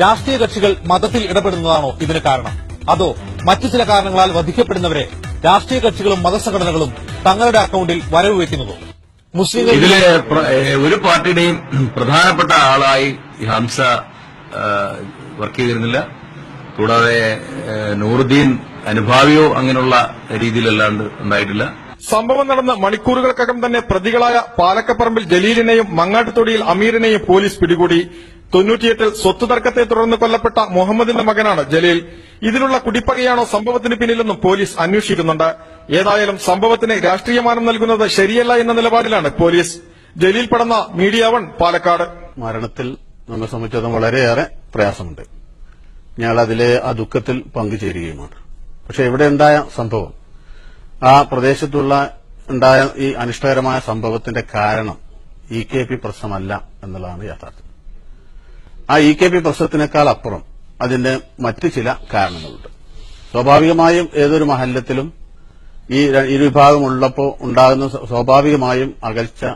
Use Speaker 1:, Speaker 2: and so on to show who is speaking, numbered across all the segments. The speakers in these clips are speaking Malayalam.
Speaker 1: രാഷ്ട്രീയ കക്ഷികൾ മതത്തിൽ ഇടപെടുന്നതാണോ ഇതിന് കാരണം? അതോ മറ്റു ചില കാരണങ്ങളാൽ വധിക്കപ്പെടുന്നവരെ രാഷ്ട്രീയ കക്ഷികളും മതസംഘടനകളും തങ്ങളുടെ അക്കൌണ്ടിൽ വരവ് വയ്ക്കുന്നതോ? മുസ്ലിം
Speaker 2: ഇതിലെ ഒരു പാർട്ടിയുടെയും പ്രധാനപ്പെട്ട ആളായി ഹംസ വർക്ക് ചെയ്തിരുന്നില്ല. കൂടാതെ നൂറുദ്ദീൻ അനുഭാവിയോ അങ്ങനെയുള്ള രീതിയിലല്ലാണ്ട് ഉണ്ടായിട്ടില്ല.
Speaker 3: സംഭവം നടന്ന മണിക്കൂറുകൾക്കകം തന്നെ പ്രതികളായ പാലക്കപ്പറമ്പിൽ ജലീലിനെയും മങ്ങാട്ടുതൊടിയിൽ അമീറിനെയും പോലീസ് പിടികൂടി. തൊണ്ണൂറ്റിയെട്ടിൽ സ്വത്ത് തർക്കത്തെ തുടർന്ന് കൊല്ലപ്പെട്ട മുഹമ്മദിന്റെ മകനാണ് ജലീൽ. ഇതിനുള്ള കുടിപ്പകയാണോ സംഭവത്തിന് പിന്നിലെന്നും പോലീസ് അന്വേഷിക്കുന്നുണ്ട്. ഏതായാലും സംഭവത്തിന് രാഷ്ട്രീയമാനം നൽകുന്നത് ശരിയല്ല എന്ന നിലപാടിലാണ് police. Jaleel Padanna media one Palakkad.
Speaker 4: മരണത്തിൽ നമ്മെ സംബന്ധിച്ചിടത്തോളം വളരെയേറെ പ്രയാസമുണ്ട്. ഞാൻ അതിലെ ആ ദുഃഖത്തിൽ പങ്കുചേരുകയുമാണ്. പക്ഷെ ഇവിടെ ഉണ്ടായ സംഭവം ആ പ്രദേശത്തുള്ള ഉണ്ടായ ഈ അനിഷ്ടകരമായ സംഭവത്തിന്റെ കാരണം ഇ കെ പി പ്രശ്നമല്ല എന്നുള്ളതാണ് യാഥാർത്ഥ്യം. ആ ഇ കെ പി പ്രശ്നത്തിനേക്കാൾ അപ്പുറം അതിന്റെ മറ്റ് ചില കാരണങ്ങളുണ്ട്. സ്വാഭാവികമായും ഏതൊരു മഹല്ലത്തിലും ഈ ഇരുവിഭാഗമുള്ളപ്പോൾ ഉണ്ടാകുന്ന സ്വാഭാവികമായും അകൽച്ച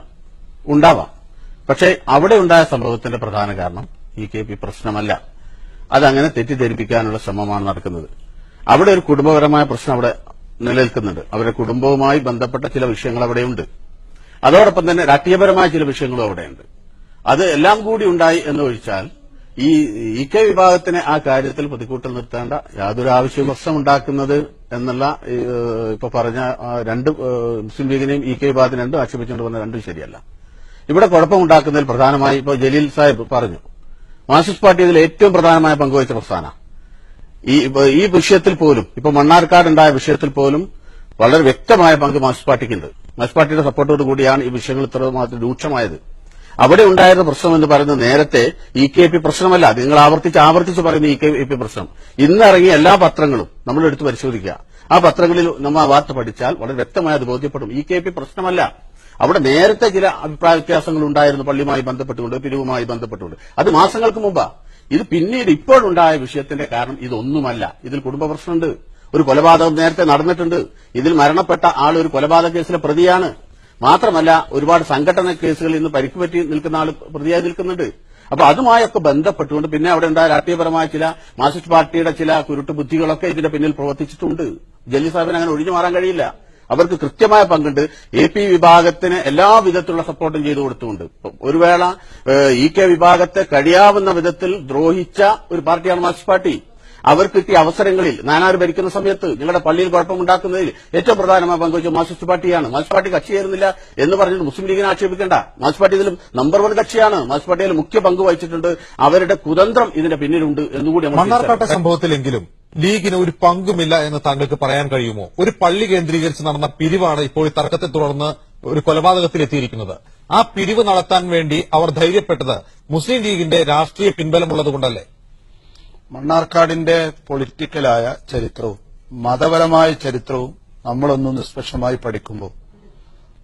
Speaker 4: ഉണ്ടാവാം. പക്ഷേ അവിടെ ഉണ്ടായ സംഭവത്തിന്റെ പ്രധാന കാരണം ഇ കെ പി പ്രശ്നമല്ല. അതങ്ങനെ തെറ്റിദ്ധരിപ്പിക്കാനുള്ള ശ്രമമാണ് നടക്കുന്നത്. അവിടെ ഒരു കുടുംബപരമായ പ്രശ്നം അവിടെ നിലനിൽക്കുന്നുണ്ട്. അവരുടെ കുടുംബവുമായി ബന്ധപ്പെട്ട ചില വിഷയങ്ങൾ അവിടെയുണ്ട്. അതോടൊപ്പം തന്നെ രാഷ്ട്രീയപരമായ ചില വിഷയങ്ങളും അവിടെയുണ്ട്. അത് എല്ലാം കൂടി ഉണ്ടായി എന്ന് ഒഴിച്ചാൽ ഈ ഇ കെ വിഭാഗത്തിനെ ആ കാര്യത്തിൽ പ്രതിക്കൂട്ടിൽ നിർത്തേണ്ട യാതൊരു ആവശ്യവും പ്രശ്നമുണ്ടാക്കുന്നത് എന്നുള്ള ഇപ്പൊ പറഞ്ഞ രണ്ട് മുസ്ലിം ലീഗിനെയും ഇ കെ വിഭാഗത്തിനെ രണ്ടും ആക്ഷേപിച്ചുകൊണ്ട് പറഞ്ഞ രണ്ടും ശരിയല്ല. ഇവിടെ കുഴപ്പമുണ്ടാക്കുന്നതിൽ പ്രധാനമായി ഇപ്പോൾ ജലീൽ സാഹിബ് പറഞ്ഞു. മാർക്സിസ്റ്റ് പാർട്ടി ഇതിൽ ഏറ്റവും പ്രധാനമായ പങ്കുവഹിച്ച പ്രസ്ഥാന. ഈ ഈ വിഷയത്തിൽ പോലും ഇപ്പൊ മണ്ണാർക്കാട് ഉണ്ടായ വിഷയത്തിൽ പോലും വളരെ വ്യക്തമായ പങ്ക് മാർക്സിസ്റ്റ് പാർട്ടിക്കുണ്ട്. മാർക്സിസ്റ്റ് പാർട്ടിയുടെ സപ്പോർട്ടോട് കൂടിയാണ് ഈ വിഷയങ്ങൾ ഇത്രമാത്രം രൂക്ഷമായത്. അവിടെ ഉണ്ടായിരുന്ന പ്രശ്നം എന്ന് പറയുന്നത് നേരത്തെ ഇ കെ പി പ്രശ്നമല്ല. നിങ്ങൾ ആവർത്തിച്ച് ആവർത്തിച്ച് പറയുന്ന ഇ കെ പി പ്രശ്നം. ഇന്നിറങ്ങിയ എല്ലാ പത്രങ്ങളും നമ്മൾ എടുത്ത് പരിശോധിക്കുക. ആ പത്രങ്ങളിൽ നമ്മൾ ആ വാർത്ത പഠിച്ചാൽ വളരെ വ്യക്തമായി അത് ബോധ്യപ്പെടും. ഇ കെ പി പ്രശ്നമല്ല. അവിടെ നേരത്തെ ചില അഭിപ്രായ വ്യത്യാസങ്ങൾ ഉണ്ടായിരുന്നു. പള്ളിയുമായി ബന്ധപ്പെട്ടുകൊണ്ട് പിരിവുമായി ബന്ധപ്പെട്ടുകൊണ്ട്. അത് മാസങ്ങൾക്ക് മുമ്പാ. ഇത് പിന്നീട് ഇപ്പോഴുണ്ടായ വിഷയത്തിന്റെ കാരണം ഇതൊന്നുമല്ല. ഇതിൽ കുടുംബ പ്രശ്നമുണ്ട്. ഒരു കൊലപാതകം നേരത്തെ നടന്നിട്ടുണ്ട്. ഇതിൽ മരണപ്പെട്ട ആൾ ഒരു കൊലപാതക കേസിലെ പ്രതിയാണ്. മാത്രമല്ല ഒരുപാട് സംഘടന കേസുകളിൽ നിന്ന് പരിക്ക് പറ്റി നിൽക്കുന്ന ആൾ പ്രതിയായി നിൽക്കുന്നുണ്ട്. അപ്പൊ അതുമായൊക്കെ ബന്ധപ്പെട്ടുകൊണ്ട് പിന്നെ അവിടെ ഉണ്ടായ രാഷ്ട്രീയപരമായ ചില മാർക്സിസ്റ്റ് പാർട്ടിയുടെ ചില കുരുട്ട് ബുദ്ധികളൊക്കെ ഇതിന്റെ പിന്നിൽ പ്രവർത്തിച്ചിട്ടുണ്ട്. ജല്ലി സാഹിബിന് അങ്ങനെ ഒഴിഞ്ഞു മാറാൻ കഴിയില്ല. അവർക്ക് കൃത്യമായ പങ്കുണ്ട്. എ പി വിഭാഗത്തിന് എല്ലാ വിധത്തിലുള്ള സപ്പോർട്ടും ചെയ്തു കൊടുത്തുകൊണ്ട്. ഒരു വേള ഇ കെ വിഭാഗത്തെ കഴിയാവുന്ന വിധത്തിൽ ദ്രോഹിച്ച ഒരു പാർട്ടിയാണ് മാർക്സിസ്റ്റ് പാർട്ടി. അവർ കിട്ടിയ അവസരങ്ങളിൽ നാനാർ ഭരിക്കുന്ന സമയത്ത് ഞങ്ങളുടെ പള്ളിയിൽ കുഴപ്പമുണ്ടാക്കുന്നതിൽ ഏറ്റവും പ്രധാനമായ പങ്കുവച്ച മാർക്സിസ്റ്റ് പാർട്ടിയാണ്. മാർക്സിസ്റ്റ് പാർട്ടി കക്ഷി ചേരുന്നില്ല എന്ന് പറഞ്ഞിട്ട് മുസ്ലിം ലീഗിനെ ആക്ഷേപിക്കേണ്ട. മാർക്സിസ്റ്റ് പാർട്ടി ഇതിലും നമ്പർ വൺ കക്ഷിയാണ്. മാർക്സിസ്റ്റ് പാർട്ടിയിൽ മുഖ്യ പങ്ക് വഹിച്ചിട്ടുണ്ട്. അവരുടെ കുതന്ത്രം ഇതിന്റെ പിന്നിലുണ്ട് എന്നുകൂടി
Speaker 1: മണ്ണാർക്കാട്ടെ. സംഭവത്തിലെങ്കിലും ലീഗിന് ഒരു പങ്കുമില്ല എന്ന് താങ്കൾക്ക് പറയാൻ കഴിയുമോ? ഒരു പള്ളി കേന്ദ്രീകരിച്ച് നടന്ന പിരിവാണ് ഇപ്പോൾ ഈ തർക്കത്തെ തുടർന്ന് ഒരു കൊലപാതകത്തിൽ കൊലപാതകത്തിലെത്തിയിരിക്കുന്നത് ആ പിരിവ് നടത്താൻ വേണ്ടി അവർ ധൈര്യപ്പെട്ടത് മുസ്ലിം ലീഗിന്റെ രാഷ്ട്രീയ പിൻബലമുള്ളത് കൊണ്ടല്ലേ
Speaker 5: മണ്ണാർക്കാടിന്റെ പൊളിറ്റിക്കലായ ചരിത്രവും മതപരമായ ചരിത്രവും നമ്മളൊന്ന് നിഷ്പക്ഷമായി പഠിക്കുമ്പോൾ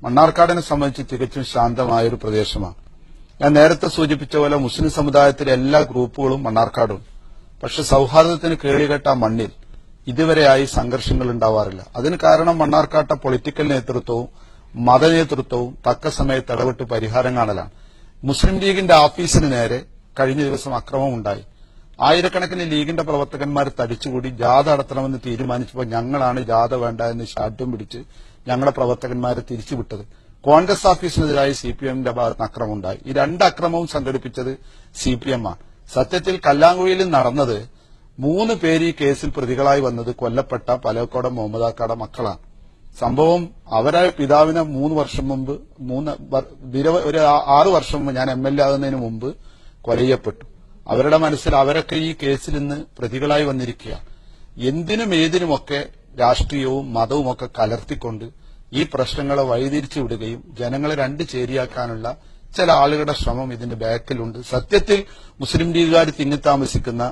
Speaker 5: മണ്ണാർക്കാടിനെ സംബന്ധിച്ച് തികച്ചും ശാന്തമായൊരു പ്രദേശമാണ്. ഞാൻ നേരത്തെ സൂചിപ്പിച്ച പോലെ മുസ്ലിം സമുദായത്തിലെ എല്ലാ ഗ്രൂപ്പുകളും മണ്ണാർക്കാടുണ്ട്. പക്ഷെ സൗഹാർദ്ദത്തിന് കേളികെട്ട മണ്ണിൽ ഇതുവരെയായി സംഘർഷങ്ങൾ ഉണ്ടാവാറില്ല. അതിന് കാരണം മണ്ണാർക്കാട്ട പൊളിറ്റിക്കൽ നേതൃത്വവും മതനേതൃത്വവും തക്ക സമയത്ത് ഇടപെട്ട് പരിഹാരം കാണലാണ്. മുസ്ലിം ലീഗിന്റെ ഓഫീസിന് നേരെ കഴിഞ്ഞ ദിവസം അക്രമം ഉണ്ടായി ആയിരക്കണക്കിന് ലീഗിന്റെ പ്രവർത്തകന്മാർ തടിച്ചുകൂടി ജാഥ നടത്തണമെന്ന് തീരുമാനിച്ചപ്പോൾ ഞങ്ങളാണ് ജാഥ വേണ്ട എന്ന് ഷാറ്റും പിടിച്ച് ഞങ്ങളുടെ പ്രവർത്തകന്മാരെ തിരിച്ചുവിട്ടത്. കോൺഗ്രസ് ഓഫീസിനെതിരായി സി പി എമ്മിന്റെ ഭാഗത്ത് അക്രമമുണ്ടായി. ഈ രണ്ട് അക്രമവും സംഘടിപ്പിച്ചത് സി പി എം ആണ്. സത്യത്തിൽ കല്ലാങ്കുഴിയിൽ നടന്നത് മൂന്ന് പേര് ഈ കേസിൽ പ്രതികളായി വന്നത് കൊല്ലപ്പെട്ട പലക്കോടം മുഹമ്മദാക്കാടെ മക്കളാണ്. സംഭവം അവരെ പിതാവിനെ മൂന്ന് വർഷം മുമ്പ് മൂന്ന് ഒരു ആറു വർഷം മുമ്പ് ഞാൻ എം എൽ എ ആകുന്നതിന് മുമ്പ് കൊല ചെയ്യപ്പെട്ടു അവരുടെ മനസ്സിൽ അവരൊക്കെ ഈ കേസിൽ നിന്ന് പ്രതികളായി വന്നിരിക്കുകയാണ് എന്തിനും ഏതിനുമൊക്കെ രാഷ്ട്രീയവും മതവും ഒക്കെ കലർത്തിക്കൊണ്ട് ഈ പ്രശ്നങ്ങളെ വഴിതിരിച്ചു വിടുകയും ജനങ്ങളെ രണ്ട് ചേരിയാക്കാനുള്ള ചില ആളുകളുടെ ശ്രമം ഇതിന്റെ ബാക്കിലുണ്ട് സത്യത്തിൽ മുസ്ലിം ലീഗുകാർ തിങ്ങി താമസിക്കുന്ന